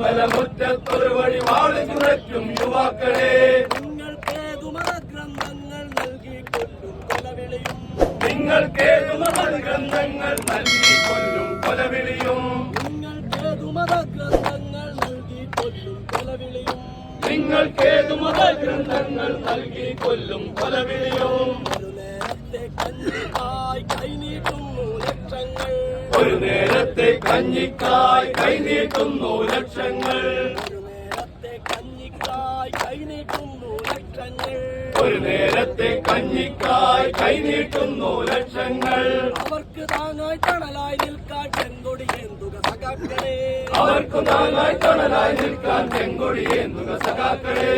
അന്തിക്കമ്പലമുറ്റത്തൊരു വഴി വാളി ചുഴറ്റും യുവാക്കളെ. നിങ്ങൾക്കേതു മതഗ്രന്ഥങ്ങൾ നൽകി കൊല്ലും കൊലവിളിയും. നിങ്ങൾക്കേതു മതഗ്രന്ഥങ്ങൾ നൽകി കൊല്ലും കൊലവിളിയും. നിങ്ങൾക്കേതു മതഗ്രന്ഥങ്ങൾ നൽകി കൊല്ലും കൊലവിളിയും. നിങ്ങൾക്കേതു മതഗ്രന്ഥങ്ങൾ നൽകി കൊല്ലും കൊലവിളിയും. ഒരു നേരത്തെ കഞ്ഞിക്കായി കൈനീട്ടുന്നു ലക്ഷങ്ങൾ ഒരു നേരത്തെ കഞ്ഞിക്കായി കൈനീട്ടുന്നു ലക്ഷങ്ങൾ. ഒരു നേരത്തെ കഞ്ഞിക്കായി കൈനീട്ടുന്നു ലക്ഷങ്ങൾ ഒരു നേരത്തെ കഞ്ഞിക്കായി കൈനീട്ടുന്നു ലക്ഷങ്ങൾ. അവർക്ക് താങ്ങായി തണലായി നിൽക്കാൻ ചെങ്കൊടി എന്തുക സഖാക്കളെ? അവർക്ക് താങ്ങായി തണലായി നിൽക്കാൻ ചെങ്കൊടി എന്തുക സഖാക്കളെ?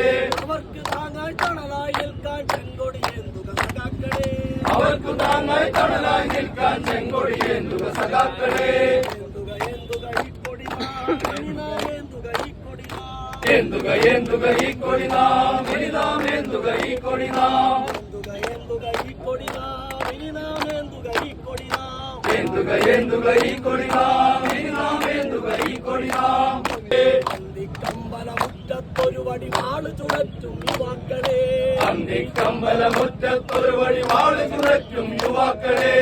അവർക്ക് താങ്ങായി തണലായി നിൽക്കാൻ ചെങ്കൊടി അവർക്ക് താങ്ങായി തണലായി നിൽക്കാൻ ചെങ്കൊടി ഏന്തുക സഖാക്കളെ? എന്തുക എന്തുക ഈ കൊടി നാ, വനിതാം എന്തുക ഈ കൊടി നാം? എന്തുക എന്തുക ഈ കൊടി നാം? ചുഴറ്റും യുവാക്കളെ. അന്തിക്കമ്പലമുറ്റത്തൊരു വഴി വാൾ ചുഴറ്റും യുവാക്കളെ.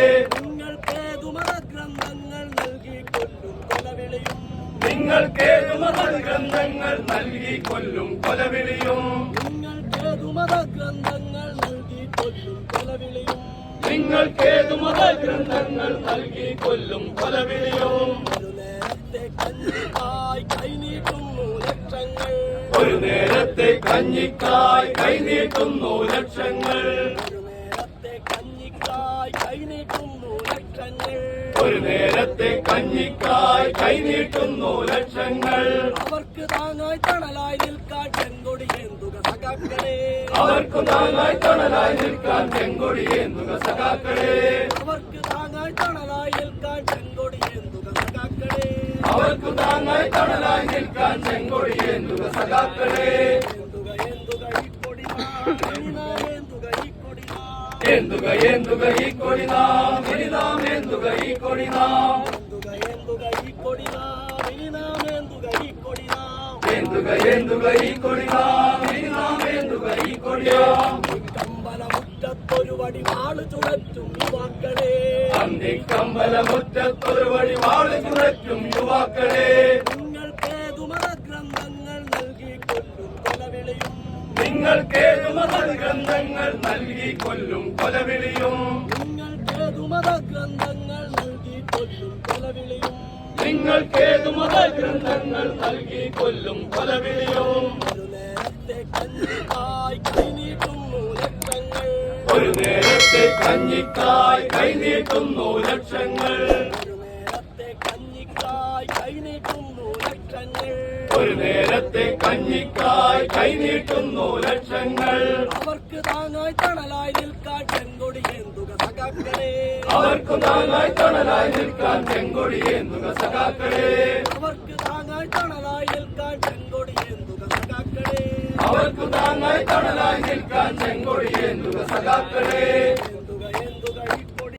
നിങ്ങൾക്കേതു മതഗ്രന്ഥങ്ങൾ നൽകി കൊല്ലും കൊലവിളിയും. നിങ്ങൾക്കേതു മതഗ്രന്ഥങ്ങൾ നൽകി കൊല്ലും കൊലവിളിയും. നിങ്ങൾക്കേതു മതഗ്രന്ഥങ്ങൾ നൽകി കൊല്ലും കൊലവിളിയും. നിങ്ങൾക്കേതു മതഗ്രന്ഥങ്ങൾ നൽകി കൊല്ലും കൊലവിളിയും. ഒരു നേരത്തെ കഞ്ഞിക്കായി കൈനീട്ടുന്നു ലക്ഷങ്ങൾ. ഒരു നേരത്തെ കഞ്ഞിക്കായി കൈനീട്ടുന്നു ലക്ഷങ്ങൾ. ഒരു നേരത്തെ കഞ്ഞിക്കായി കൈനീട്ടുന്നു ഒരു നേരത്തെ കഞ്ഞിക്കായി കൈനീട്ടുന്നു ലക്ഷങ്ങൾ ലക്ഷങ്ങൾ. അവർക്ക് താങ്ങായി തണലായി നിൽക്കാൻ ചെങ്കൊടി എന്തുക സഖാക്കളെ? അവർക്ക് താങ്ങായി തണലായി നിൽക്കാൻ ചെങ്കൊടി എന്തുക സഖാക്കളെ? അവർക്ക് താങ്ങായി തണലായി നിൽക്കാൻ ചെങ്കൊടി എന്തുക സഖാക്കളെ? അവർക്ക് താങ്ങായി തണലായി ഇനി ఎందుక ఈ ഈ കൊടി ఎందుక ఈ എന്തുക ఎందుక ఎందుక ఈ വനിതാം എന്തുക ఎందుక ఈ നാം? കമ്പലമുറ്റത്തൊരു വടി വാൾ ചുഴറ്റും യുവാക്കളെ. അന്തിക്കമ്പലമുറ്റത്തൊരു വഴി വാൾ ചുഴറ്റും നിങ്ങൾക്കേതു മതഗ്രന്ഥങ്ങൾ നൽകി കൊല്ലും കൊലവിളിയും ഒരു നേരത്തെ കഞ്ഞിക്കായി കൈനീട്ടുന്നു ലക്ഷങ്ങൾ. ഒരു നേരത്തെ കഞ്ഞിക്കായി കൈനീട്ടുന്നു ലക്ഷങ്ങൾ. ഒരു നേരത്തെ കഞ്ഞിക്കായി കൈനീട്ടുന്നു ലക്ഷങ്ങൾ. അവർക്ക് താങ്ങായി തണലായി നിൽക്കാൻ ചെങ്കൊടി എന്തുക സഖാക്കളെ. അവർക്ക് താങ്ങായി തണലായി നിൽക്കാൻ ചെങ്കൊടി എന്തുക സഖാക്കളെ. അവർക്ക് താങ്ങായി തണലായി നിൽക്കാൻ ചെങ്കൊടി എന്തുക സഖാക്കളെ. അവർക്ക് താങ്ങായി തണലായി നിൽക്കാൻ ചെങ്കൊടി എന്തുക സഖാക്കളെ.